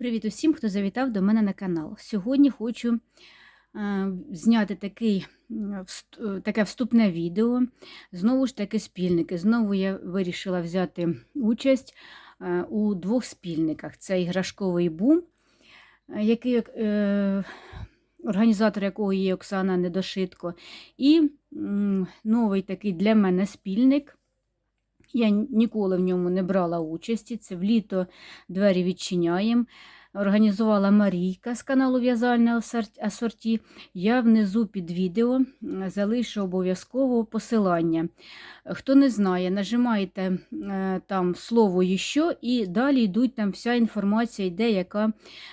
Привіт усім, хто завітав до мене на канал. Сьогодні хочу е, зняти такий, е, таке вступне відео. Знову ж таки, спільники. Знову я вирішила взяти участь е, у двох спільниках: це іграшковий бум, який, організатор якого є Оксана Недошитко, і новий такий для мене спільник. Я ніколи в ньому не брала участі. Це в літо двері відчиняємо. Організувала Марійка з каналу В'язальне асорт- асорті. Я внизу під відео залишу обов'язково посилання. Хто не знає, нажимаєте е, там слово «Іще» і далі йдуть там вся інформація, йде, яка,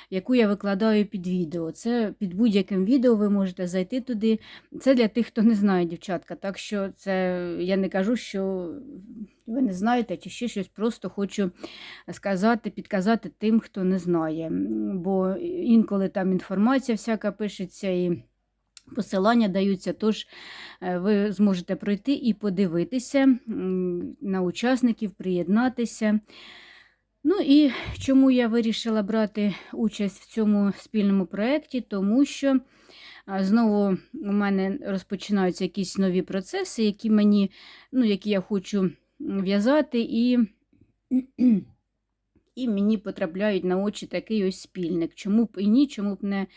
яку я викладаю під відео. Це під будь-яким відео ви можете зайти туди. Це для тих, хто не знає, дівчатка. Так що це я не кажу, що ви не знаєте, чи ще щось, просто хочу сказати, підказати тим, хто не знає. Бо інколи там інформація всяка пишеться і посилання даються, тож е, ви зможете пройти і подивитися на учасників, приєднатися. Ну і чому я вирішила брати участь в цьому спільному проєкті? Тому що знову у мене розпочинаються якісь нові процеси, які мені, ну, які я хочу в'язати, і, і мені потрапляють на очі такий ось спільник. Чому б і ні, чому б не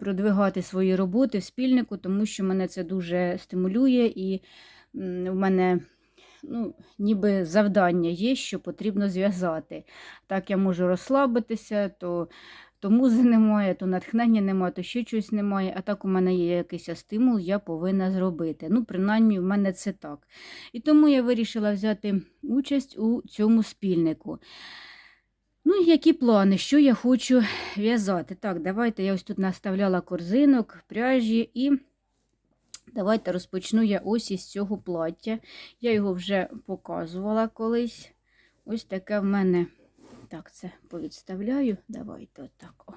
продвигати свої роботи в спільнику, тому що мене це дуже стимулює, і в мене ну, ніби завдання є, що потрібно зв'язати. Так я можу розслабитися, то. То музи немає, то натхнення немає, то ще щось немає. А так у мене є якийсь стимул, я повинна зробити. Ну, принаймні, в мене це так. І тому я вирішила взяти участь у цьому спільнику. Ну, які плани, що я хочу в'язати? Так, давайте я ось тут наставляла корзинок, пряжі і давайте розпочну я ось із цього плаття. Я його вже показувала колись. Ось таке в мене. Так, це повідставляю. Давайте отак. О.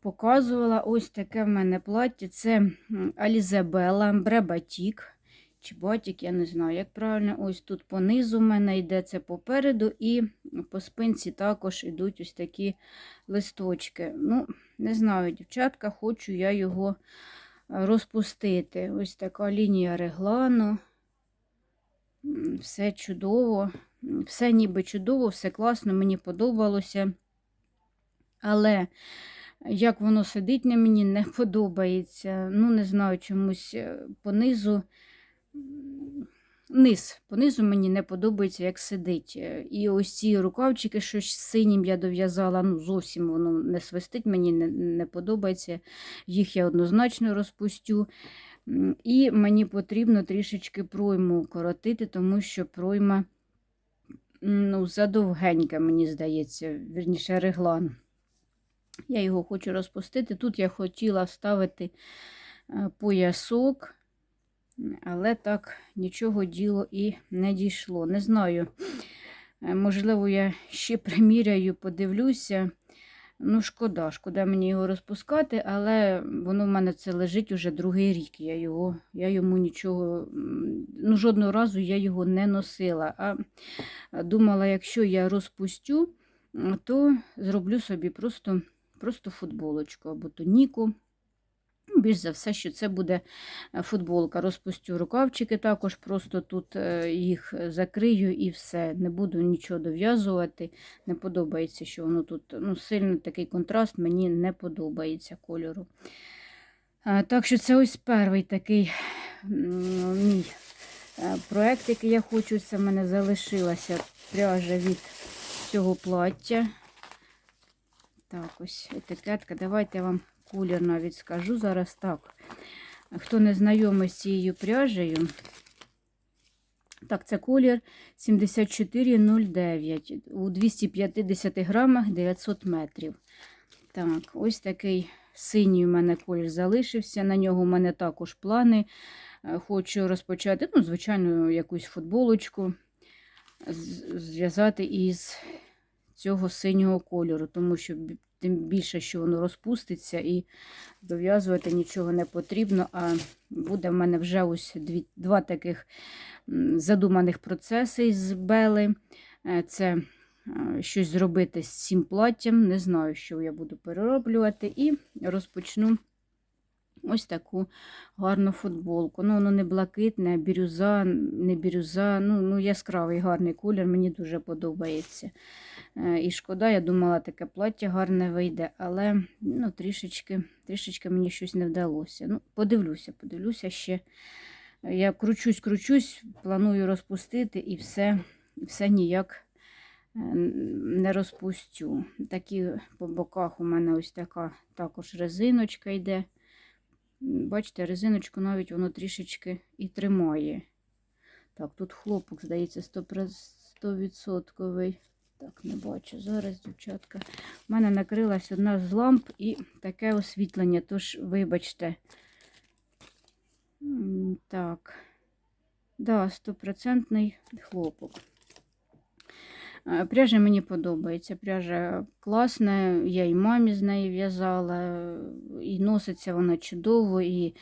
Показувала ось таке в мене плаття. Це Алізабела Бребатік. Чи батік, я не знаю, як правильно. Ось тут понизу в мене йде це попереду, і по спинці також йдуть ось такі листочки. Ну, не знаю, дівчатка, хочу я його е, розпустити. Ось така лінія реглану. Все чудово. Все ніби чудово, все класно, мені подобалося. Але як воно сидить на мені, не подобається. Ну, не знаю, чомусь е, понизу. Низ, понизу мені не подобається, як сидить. Е, І ось ці рукавчики, що синім я дов'язала, ну зовсім воно не свистить, мені не, не подобається. Їх я однозначно розпустю. І мені потрібно трішечки пройму коротити, тому що пройма ну, задовгенька, мені здається, вірніше реглан. Я його хочу розпустити. Тут я хотіла вставити е, поясок, але так нічого діло і не дійшло. Не знаю, е, можливо, я ще приміряю, подивлюся. Ну, шкода, шкода мені його розпускати, але воно в мене це лежить уже другий рік. Я його, я йому нічого, ну, жодного разу я його не носила. А думала, якщо я розпустю, то зроблю собі просто, просто футболочку або тоніку. Ну, Більш за все, що це буде е, футболка. Розпустю рукавчики також, просто тут е, їх закрию і все. Не буду нічого дов'язувати. Не подобається, що воно тут ну, сильно такий контраст, мені не подобається кольору. Так що це ось перший такий мій е, проект, який я хочу. Це в мене залишилася пряжа від цього плаття. Так, ось етикетка. Давайте я вам колір навіть скажу зараз так. Хто не знайомий з цією пряжею, так, це колір 7409 у 250 грамах 900 метрів. Так, ось такий синій у мене колір залишився. На нього у мене також плани. Е, Хочу розпочати, ну, звичайно, якусь футболочку зв'язати із цього синього кольору, тому що тим більше, що воно розпуститься і дов'язувати нічого не потрібно. А буде в мене вже ось дві, два таких задуманих процеси з Бели. Е, Це е, щось зробити з цим платтям. Не знаю, що я буду перероблювати, і розпочну ось таку гарну футболку. Ну, воно не блакитне, а бірюза, не бірюза. Ну, ну, яскравий гарний колір, мені дуже подобається. Е, І шкода, я думала, таке плаття гарне вийде, але ну, трішечки, трішечки мені щось не вдалося. Ну, подивлюся, подивлюся ще. Я кручусь, кручусь, планую розпустити і все, все ніяк е, не розпустю. Такі по боках у мене ось така також резиночка йде. Бачите, резиночку навіть воно трішечки і тримає. Так, тут хлопок, здається, 100%. Так, не бачу. Зараз, дівчатка. У мене накрилась одна з ламп і таке освітлення, тож, вибачте. Так. Да, стопроцентний хлопок. Е, Пряжа мені подобається. Пряжа класна, я і мамі з неї в'язала, і носиться вона чудово, і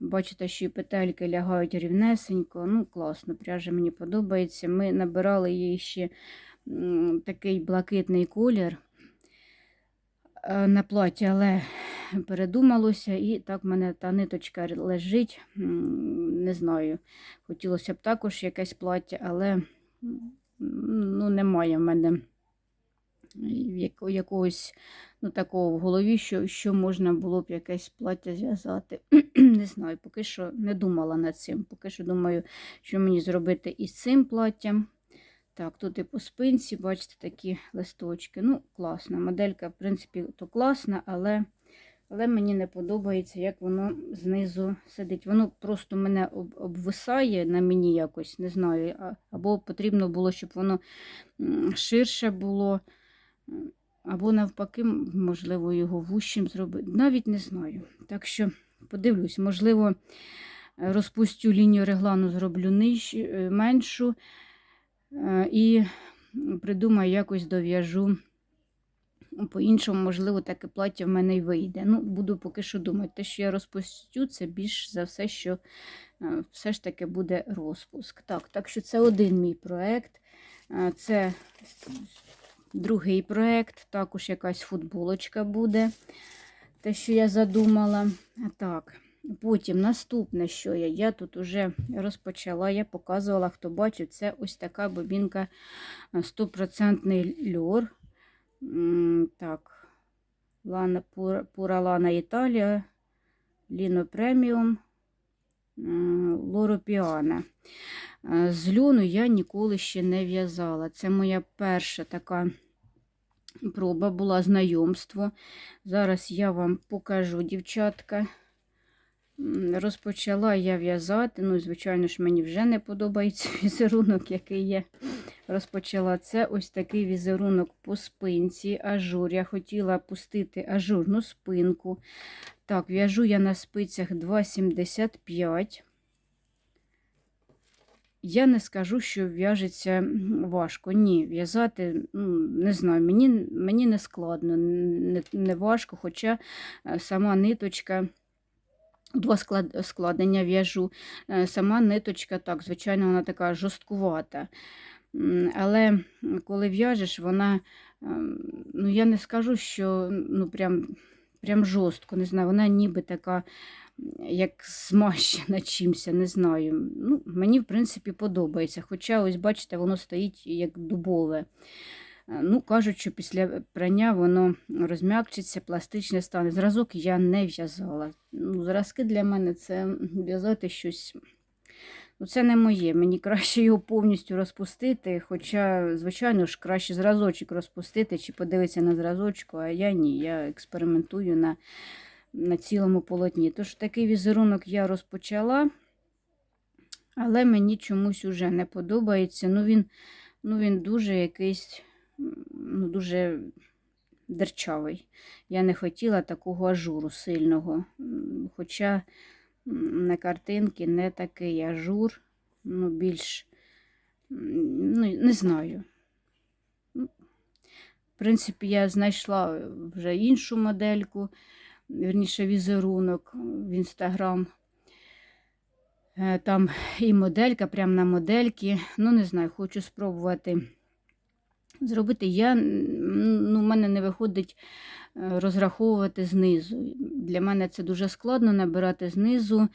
бачите, що і петельки лягають рівнесенько. Ну, класно, пряжа мені подобається. Ми набирали їй ще такий блакитний колір е, на платі, але передумалося, і так в мене та ниточка лежить. Не знаю, хотілося б також якесь плаття, але ну, немає в мене якогось ну, такого в голові, що, що можна було б якесь плаття зв'язати. Не знаю, поки що не думала над цим. Поки що думаю, що мені зробити із цим платтям. Так, тут і по спинці, бачите, такі листочки. Ну, класна. Моделька, в принципі, то класна, але, але мені не подобається, як воно знизу сидить. Воно просто мене об- обвисає на мені якось, не знаю. Або потрібно було, щоб воно ширше було. Або навпаки, можливо, його вущим зробити. Навіть не знаю. Так що подивлюсь, можливо, розпустю лінію реглану, зроблю ниж, е, меншу е, і придумаю, якось дов'яжу. По-іншому, можливо, таке плаття в мене й вийде. Ну, буду поки що думати. Те, що я розпустю, це більш за все, що е, все ж таки буде розпуск. Так, так що це один мій проєкт. Е, Це другий проєкт, також якась футболочка буде. Те, що я задумала. Так, потім наступне, що я. Я тут вже розпочала, я показувала, хто бачив, це ось така бобінка е, 100% льор. Так, Лана, Пура, Лана Італія, Ліно Преміум, Лоро Піана. Е, З льону я ніколи ще не в'язала. Це моя перша така проба була знайомство. Зараз я вам покажу, дівчатка. Розпочала я в'язати. Ну, звичайно ж, мені вже не подобається візерунок, який я розпочала. Це ось такий візерунок по спинці, ажур. Я хотіла пустити ажурну спинку. Так, в'яжу я на спицях 2,75. Я не скажу, що в'яжеться важко. Ні, в'язати, ну, не знаю, мені, мені не складно, не, не важко, хоча е, сама ниточка. Два складення в'яжу. Е, Сама ниточка, так, звичайно, вона така жорсткувата. Але коли в'яжеш, вона, ем, ну я не скажу, що ну, прям, прям жорстко, не знаю, вона ніби така, як змащена чимся, не знаю. Ну, мені, в принципі, подобається. Хоча, ось, бачите, воно стоїть як дубове. Е, Ну, кажуть, що після прання воно розм'якчиться, пластичне стане. Зразок я не в'язала. Ну, зразки для мене це в'язати щось. Ну, це не моє. Мені краще його повністю розпустити. Хоча, звичайно ж, краще зразочок розпустити чи подивитися на зразочку, а я ні. Я експериментую на, на цілому полотні. Тож такий візерунок я розпочала, але мені чомусь уже не подобається. Ну, він, ну, він дуже якийсь, ну, дуже дерчавий. Я не хотіла такого ажуру сильного. Хоча на картинки не такий ажур, ну, більш, ну, не знаю. Ну, В принципі, я знайшла вже іншу модельку, вірніше візерунок в інстаграм. Е, Там і моделька, прямо на модельки. Ну, не знаю, хочу спробувати зробити. Я, ну, в мене не виходить е, розраховувати знизу. Для мене це дуже складно набирати знизу,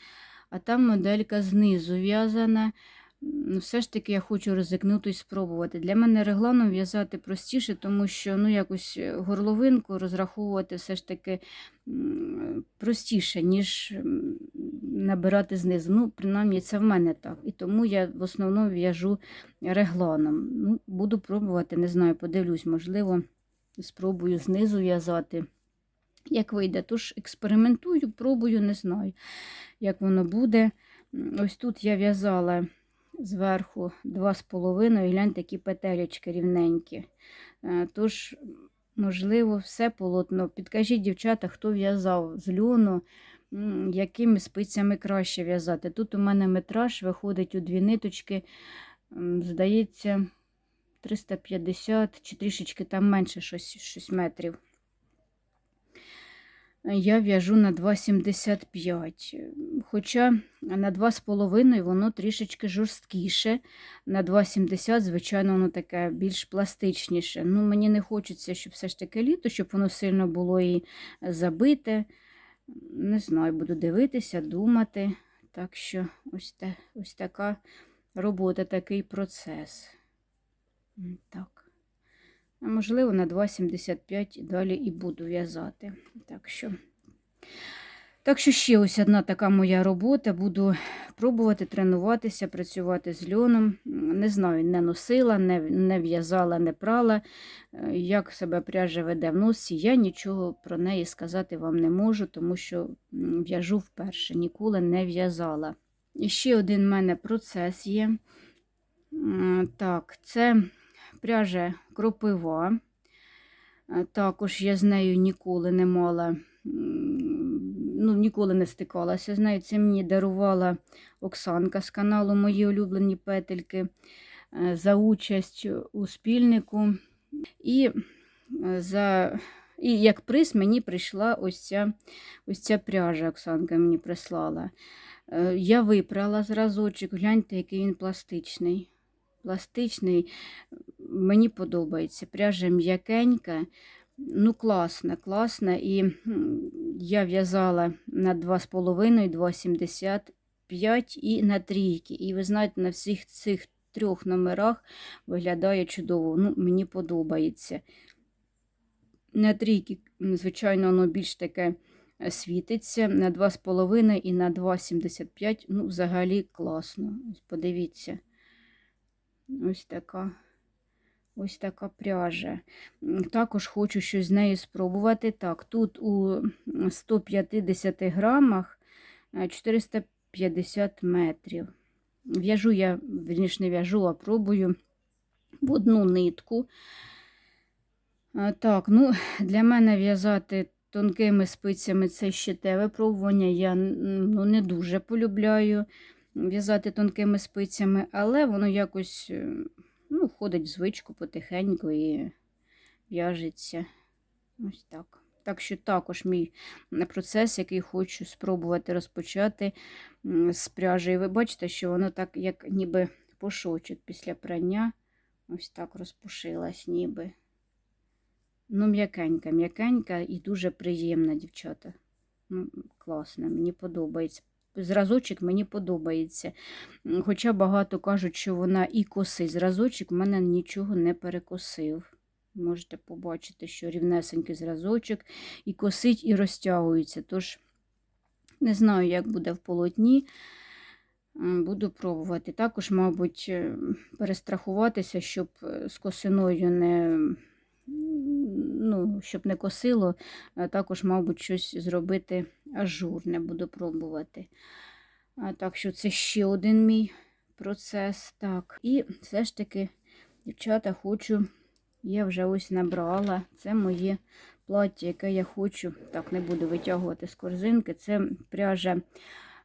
а там моделька знизу в'язана. Все ж таки я хочу ризикнути і спробувати. Для мене регланом в'язати простіше, тому що ну, якось е, горловинку розраховувати все ж таки простіше, ніж набирати знизу. Ну, принаймні, це в мене так. І тому я в основному в'яжу регланом. Ну, буду пробувати, не знаю, подивлюсь, можливо, спробую знизу в'язати. Як вийде, тож експериментую, пробую, не знаю, як воно буде. Ось тут я в'язала зверху 2,5, гляньте, які петелечки рівненькі. Е, Тож, можливо, все полотно. Підкажіть, дівчата, хто в'язав з льону, якими спицями краще в'язати. Тут у мене метраж виходить у дві ниточки, здається, 350 чи трішечки там менше щось, щось метрів. Я в'яжу на 2,75. Хоча на 2,5 воно трішечки жорсткіше. На 2,70, звичайно, воно таке більш пластичніше. Ну, мені не хочеться, щоб все ж таки літо, щоб воно сильно було і забите. Не знаю, буду дивитися, думати. Так що ось, те, ось така робота, такий процес. Так. Можливо, на 2,75 далі і буду в'язати. Так що, так що ще ось одна така моя робота. Буду пробувати тренуватися, працювати з льоном. Не знаю, не носила, не, не в'язала, не прала. Е, Як себе пряжа веде в носі, я нічого про неї сказати вам не можу, тому що в'яжу вперше, ніколи не в'язала. І ще один в мене процес є. Так, це пряжа кропива. Е, Також я з нею ніколи не мала, ну, ніколи не стикалася з нею. Це мені дарувала Оксанка з каналу Мої улюблені петельки е, за участь у спільнику. І, е, за, і як приз мені прийшла ось ця, ось ця пряжа, Оксанка мені прислала. Я випрала зразочок, гляньте, який він пластичний. Пластичний, мені подобається. Пряжа м'якенька, ну класна, класна. І я в'язала на 2,5, 2,75 і на трійки. І ви знаєте, на всіх цих трьох номерах виглядає чудово. Ну, мені подобається. На трійки, звичайно, воно більш таке е, світиться. На 2,5 і на 2,75, ну, взагалі класно. Подивіться. Ось така. Ось така пряжа. Також хочу щось з нею спробувати. Так, тут у 150 грамах е, 450 метрів. В'яжу я, вірніше, не в'яжу, а пробую в одну нитку. Е, Так, ну, для мене в'язати тонкими спицями це ще те випробування. Я ну, не дуже полюбляю в'язати тонкими спицями, але воно якось е, ну, входить в звичку потихеньку і в'яжеться. Ось так. Так що також мій процес, який хочу спробувати розпочати з пряжею. Ви бачите, що воно так, як ніби пушочок після прання. Ось так розпушилась, ніби. Ну, м'якенька, м'якенька і дуже приємна, дівчата. Ну, класно, мені подобається. Зразочок мені подобається. Хоча багато кажуть, що вона і косить. Зразочок мене нічого не перекосив. Можете побачити, що рівнесенький зразочок і косить, і розтягується. Тож, не знаю, як буде в полотні. Буду пробувати. Також, мабуть, е, перестрахуватися, щоб е, з косиною не, ну, щоб не косило, також, мабуть, щось зробити ажурне буду пробувати. Так що це ще один мій процес. Так, і все ж таки, дівчата, хочу, я вже ось набрала. Це моє плаття, яке я хочу. Так, не буду витягувати з корзинки. Це пряжа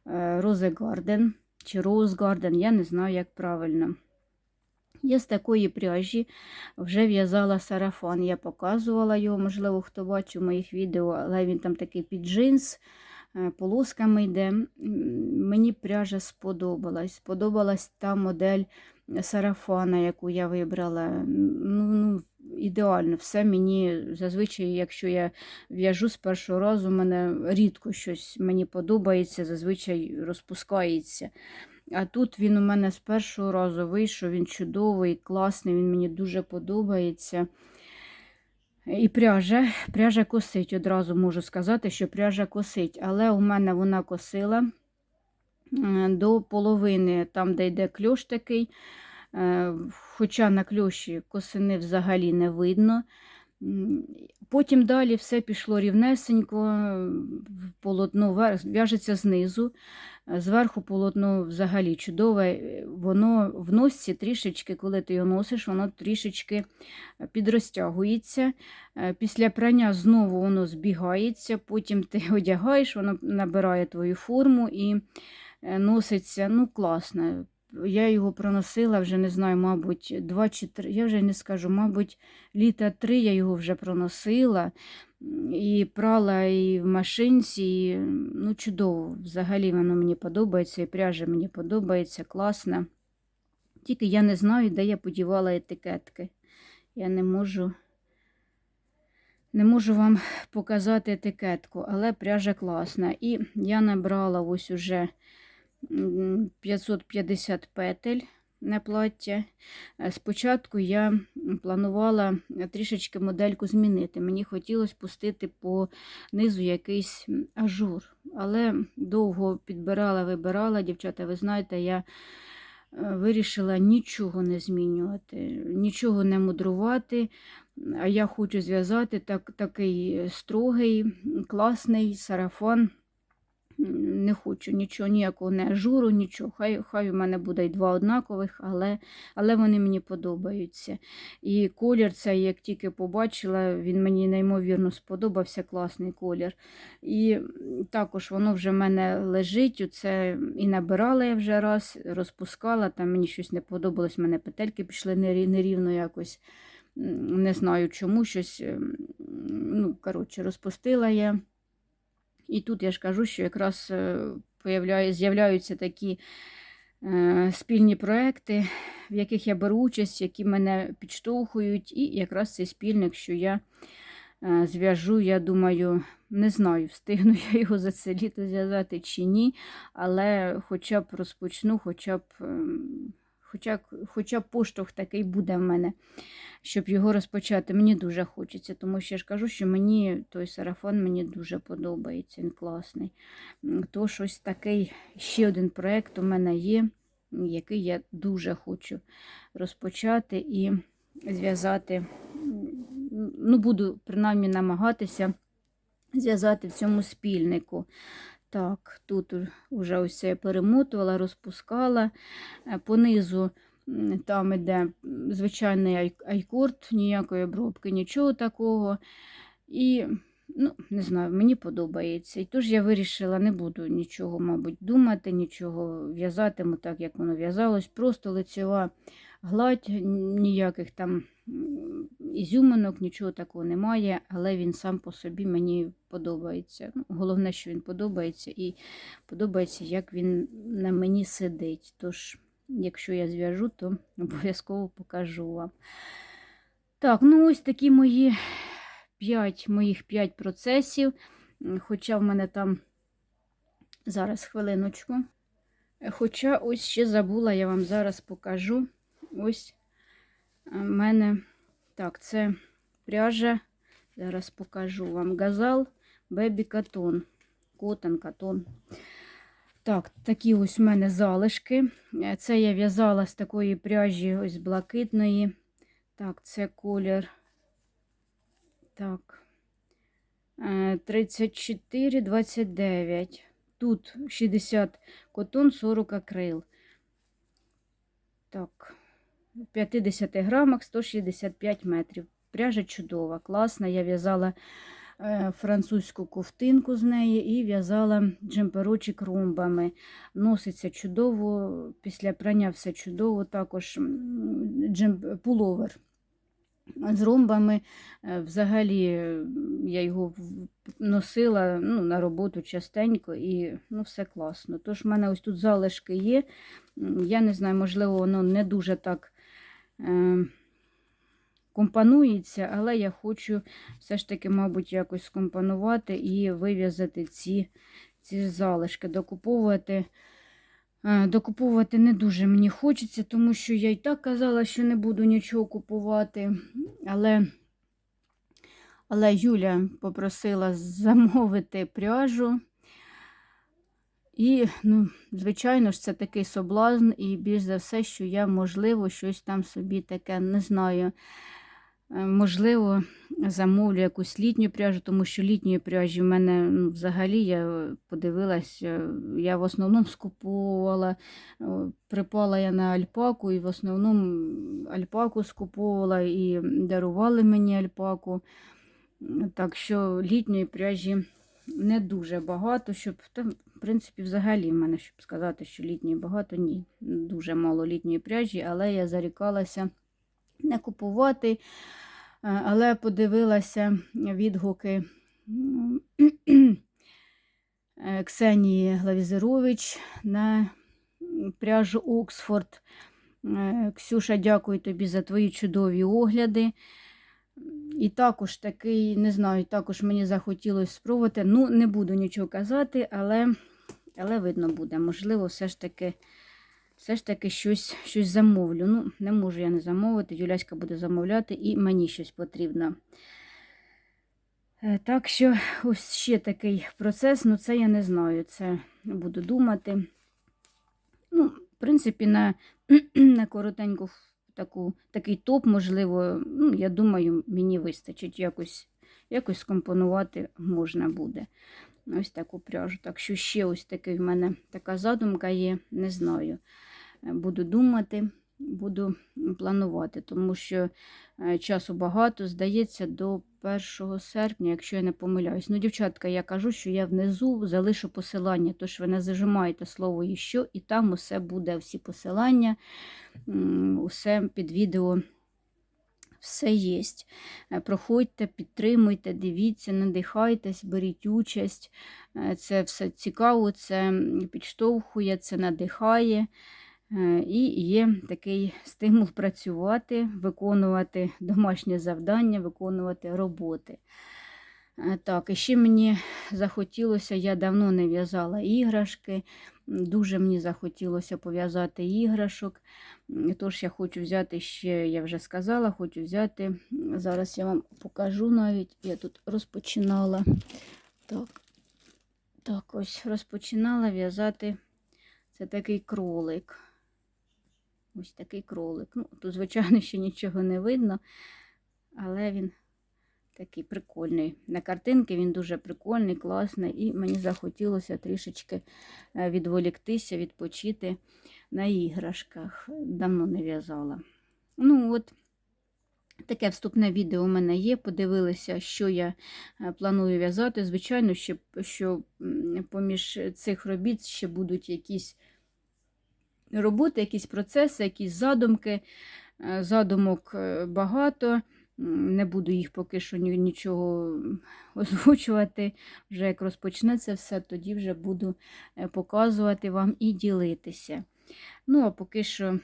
е, Rose Garden чи Garden, я не знаю, як правильно. Я з такої пряжі вже в'язала сарафан. Я показувала його, можливо, хто бачив моїх відео, але він там такий під джинс. е, полосками йде. Мені пряжа сподобалась. Сподобалась та модель сарафана, яку я вибрала. Ну, ну, ідеально, все мені зазвичай, якщо я в'яжу з першого разу, мене рідко щось мені подобається, зазвичай розпускається. А тут він у мене з першого разу вийшов, він чудовий, класний, він мені дуже подобається. І пряжа, пряжа косить. Одразу можу сказати, що пряжа косить, але у мене вона косила до половини, там, де йде кльош такий. Е, Хоча на кльоші косини взагалі не видно. Потім далі все пішло рівнесенько, полотно в'яжеться знизу, е, зверху полотно взагалі чудове. е, Воно в носці трішечки, коли ти його носиш, воно трішечки е, підрозтягується. Після прання знову воно збігається, потім ти одягаєш, воно набирає твою форму і носиться ну, класно. Я його проносила вже не знаю, мабуть, два чи три, я вже не скажу, мабуть, літа три я його вже проносила і прала і в машинці. І, ну, чудово. Взагалі воно мені подобається, і пряжа мені подобається, класна. Тільки я не знаю, де я подівала етикетки. Я не можу. Не можу вам показати етикетку, але пряжа класна. І я набрала ось уже 550 петель на плаття. Е, Спочатку я планувала трішечки модельку змінити. Мені хотілося пустити по низу якийсь ажур, але довго підбирала, вибирала. Дівчата, ви знаєте, я е, вирішила нічого не змінювати, нічого не мудрувати. А я хочу зв'язати так, такий строгий, класний сарафан. Не хочу нічого, ніякого не ажуру, нічого. Хай, хай у мене буде й два однакових, але, але вони мені подобаються. І колір цей, як тільки побачила, він мені неймовірно сподобався, класний колір. І також воно вже в мене лежить. Оце і набирала я вже раз, розпускала, там мені щось не подобалось, в мене петельки пішли нерівно якось. Не знаю чому, щось, ем, ну, коротше, розпустила я. І тут я ж кажу, що якраз е, з'являються такі е, спільні проекти, в яких я беру участь, які мене підштовхують. І якраз цей спільник, що я е, зв'яжу, я думаю, не знаю, встигну я його за це літо зв'язати чи ні, але хоча б розпочну, хоча б, ем, хоча, хоча поштовх такий буде в мене щоб його розпочати. Мені дуже хочеться, тому що я ж кажу, що мені той сарафан мені дуже подобається, він класний. То щось такий, ще один проєкт у мене є, який я дуже хочу розпочати і зв'язати. Ну, буду принаймні намагатися зв'язати в цьому спільнику. Так, тут вже ось перемотувала, розпускала. Е, Понизу там іде звичайний айкорд, ніякої обробки, нічого такого. І, ну, не знаю, мені подобається. І тож я вирішила, не буду нічого, мабуть, думати, нічого в'язатиму так, як воно в'язалось. Просто лицева гладь, ніяких там ізюминок, нічого такого немає, але він сам по собі мені подобається. Ну, головне, що він подобається, і подобається, як він на мені сидить. Тож, якщо я зв'яжу, то обов'язково покажу вам. Так, ну ось такі мої 5, моїх 5 процесів. Хоча в мене там зараз хвилиночку. Хоча ось ще забула, я вам зараз покажу. Ось в мене так, це пряжа. Зараз покажу вам газал Бебі Катон. Котон, катон. Так, такі ось в мене залишки. Е, Це я в'язала з такої пряжі, ось блакитної. Так, це колір. Так. Е, 34, 29. Тут 60 котон, 40 акрил. Так. В 50 грамах 165 метрів. Пряжа чудова, класна. Я в'язала е, французьку ковтинку з неї і в'язала джемперочок ромбами. Носиться чудово, після прання все чудово. Також м, джем... пуловер з ромбами. Е, Взагалі, я його носила ну, на роботу частенько і ну, все класно. Тож в мене ось тут залишки є. Я не знаю, можливо, воно не дуже так компонується, але я хочу все ж таки, мабуть, якось скомпонувати і вив'язати ці, ці залишки, докуповувати. Е, Докуповувати не дуже мені хочеться, тому що я й так казала, що не буду нічого купувати. Але, але Юля попросила замовити пряжу. І, ну, звичайно ж, це такий соблазн, і більш за все, що я, можливо, щось там собі таке не знаю. Е, Можливо, замовлю якусь літню пряжу, тому що літньої пряжі в мене ну, взагалі я подивилась, е, я в основному скуповувала, е, припала я на альпаку, і в основному альпаку скуповувала і дарували мені альпаку. Так що літньої пряжі не дуже багато, щоб там, принципі, взагалі в мене, щоб сказати, що літньої багато, ні. Дуже мало літньої пряжі, але я зарікалася не купувати. Е, Але подивилася відгуки Ксенії Главізерович на пряжу Оксфорд. Е, Ксюша, дякую тобі за твої чудові огляди. І також такий, не знаю, також мені захотілося спробувати. Ну, не буду нічого казати, але, але видно буде. Можливо, все ж таки, все ж таки щось, щось замовлю. Ну, не можу я не замовити. Юляська буде замовляти, і мені щось потрібно. Е, Так що ось ще такий процес, ну це я не знаю. Це буду думати. Ну, в принципі, на, на коротеньку таку, такий топ, можливо, ну, я думаю, мені вистачить якось, якось скомпонувати можна буде. Ось таку пряжу. Так що ще ось такий в мене така задумка є, не знаю. Е, Буду думати, буду планувати, тому що е, часу багато, здається, до 1 серпня, якщо я не помиляюсь. Ну, дівчатка, я кажу, що я внизу залишу посилання, тож ви не зажимаєте слово і що, і там усе буде, всі посилання, усе під відео. Все є. Е, Проходьте, підтримуйте, дивіться, надихайтесь, беріть участь. Е, Це все цікаво, це підштовхує, це надихає. Е, І є такий стимул працювати, виконувати домашнє завдання, виконувати роботи. Е, Так, і ще мені захотілося, я давно не в'язала іграшки, дуже мені захотілося пов'язати іграшок. Тож я хочу взяти ще, я вже сказала, хочу взяти. Зараз я вам покажу навіть. Я тут розпочинала. Так, так ось розпочинала в'язати. Це такий кролик. Ось такий кролик. Ну, тут, звичайно, ще нічого не видно, але він такий прикольний. На картинки він дуже прикольний, класний, і мені захотілося трішечки е, відволіктися, відпочити на іграшках. Давно не в'язала. Ну, от. Таке вступне відео у мене є. Подивилися, що я е, планую в'язати. Звичайно, що, що поміж цих робіт ще будуть якісь роботи, якісь процеси, якісь задумки. Е, Задумок багато. Не буду їх поки що нічого озвучувати. Вже як розпочнеться все, тоді вже буду е, показувати вам і ділитися. Ну, а поки що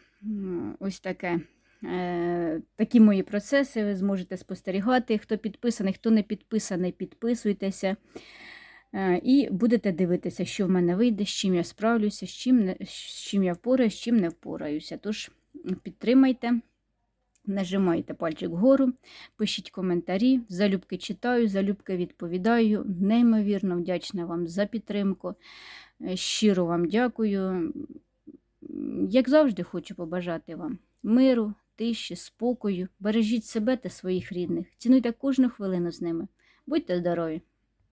ось таке. Е, Такі мої процеси ви зможете спостерігати. Хто підписаний, хто не підписаний, підписуйтеся. Е, І будете дивитися, що в мене вийде, з чим я справлюся, з чим, з чим я впораюсь, з чим не впораюся. Тож підтримайте, нажимайте пальчик вгору, пишіть коментарі, залюбки читаю, залюбки відповідаю. Неймовірно вдячна вам за підтримку. Е, Щиро вам дякую. Як завжди, хочу побажати вам миру, тиші, спокою. Бережіть себе та своїх рідних. Цінуйте кожну хвилину з ними. Будьте здорові!